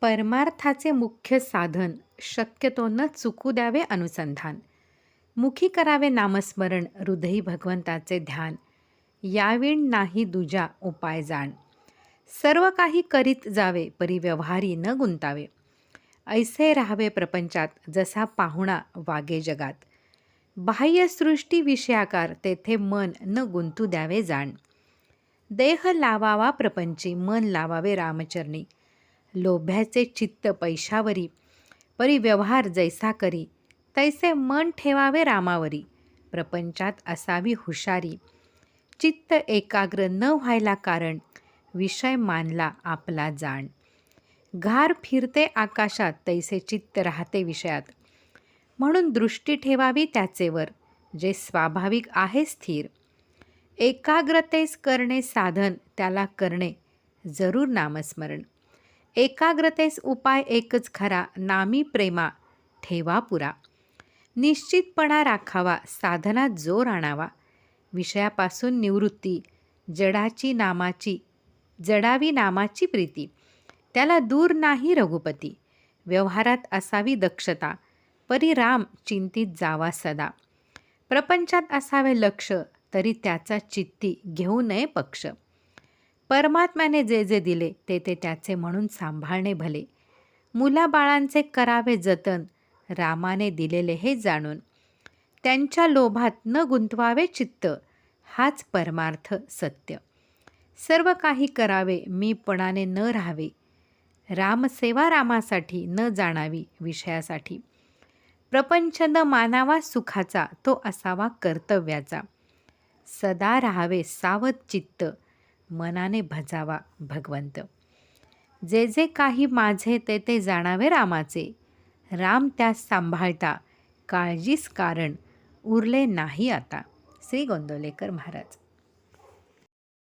परमार्थाचे मुख्य साधन शक्यतो न चुकू द्यावे अनुसंधान. मुखी करावे नामस्मरण हृदयी भगवंताचे ध्यान. यावीण नाही दुजा उपाय जाण. सर्व काही करीत जावे परी व्यवहारी न गुंतावे. ऐसे राहावे प्रपंचात जसा पाहुणा वागे जगात. बाह्यसृष्टी विषयाकार तेथे मन न गुंतू द्यावे जाण. देह लावावा प्रपंची मन लावावे रामचरणी. लोभ्याचे चित्त पैशावरी परी व्यवहार जैसा करी तैसे मन ठेवावे रामावरी. प्रपंचात असावी हुशारी. चित्त एकाग्र न व्हायला कारण विषय मानला आपला जाण. घार फिरते आकाशात तैसे चित्त राहते विषयात. म्हणून दृष्टी ठेवावी त्याचेवर जे स्वाभाविक आहे स्थिर. एकाग्रतेस करणे साधन त्याला करणे जरूर नामस्मरण. एकाग्रतेस उपाय एकच खरा नामी प्रेमा. ठेवा पुरा. निश्चितपणा राखावा साधनात जोर आणावा. विषयापासून निवृत्ती जडाची नामाची जडावी नामाची प्रीती. त्याला दूर नाही रघुपती. व्यवहारात असावी दक्षता. परी राम चिंतित जावा सदा. प्रपंचात असावे लक्ष तरी त्याचा चित्ती घेऊ नये पक्ष. परमात्म्याने जे जे दिले ते ते त्याचे म्हणून सांभाळणे भले. मुलाबाळांचे करावे जतन रामाने दिलेले हे जाणून त्यांच्या लोभात न गुंतवावे चित्त हाच परमार्थ सत्य. सर्व काही करावे मीपणाने न राहावे. रामसेवा रामासाठी न जाणावी विषयासाठी. प्रपंच न मानावा सुखाचा तो असावा कर्तव्याचा. सदा राहावे सावध चित्त मनाने भजावा भगवंत. जे जे काही माझे ते ते जाणावे रामाचे. राम त्यास सांभाळता काळजीस कारण उरले नाही आता. श्री गोंदवलेकर महाराज.